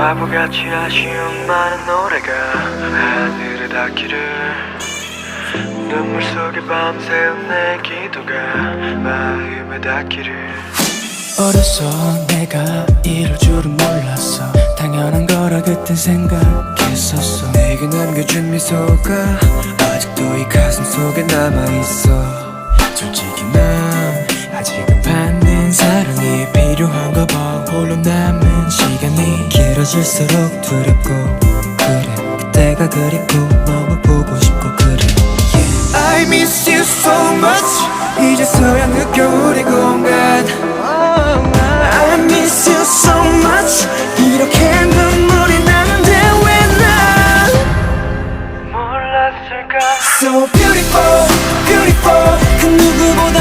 바보같이 아쉬운 많은 노래가 하늘에 닿기를. 눈물 속에 밤새운 내 기도가 마음에 닿기를. 어려서 내가 이럴 줄은 몰랐어. 당연한 거라 그땐 생각했었어. 내게 남겨준 미소가 아직도 이 가슴 속에 남아있어. 솔직히 난 아직은 받는 사랑이 필요한가 봐. 홀로 남은 시간이 길어질수록 두렵고 그래. 그때가 그립고 너무 보고 싶고 그래. Yeah. I miss you so much. 이제서야 느껴 우리 공간. I miss you so much. 이렇게 눈물이 나는데 왜난 몰랐을까? So beautiful beautiful. 그 누구보다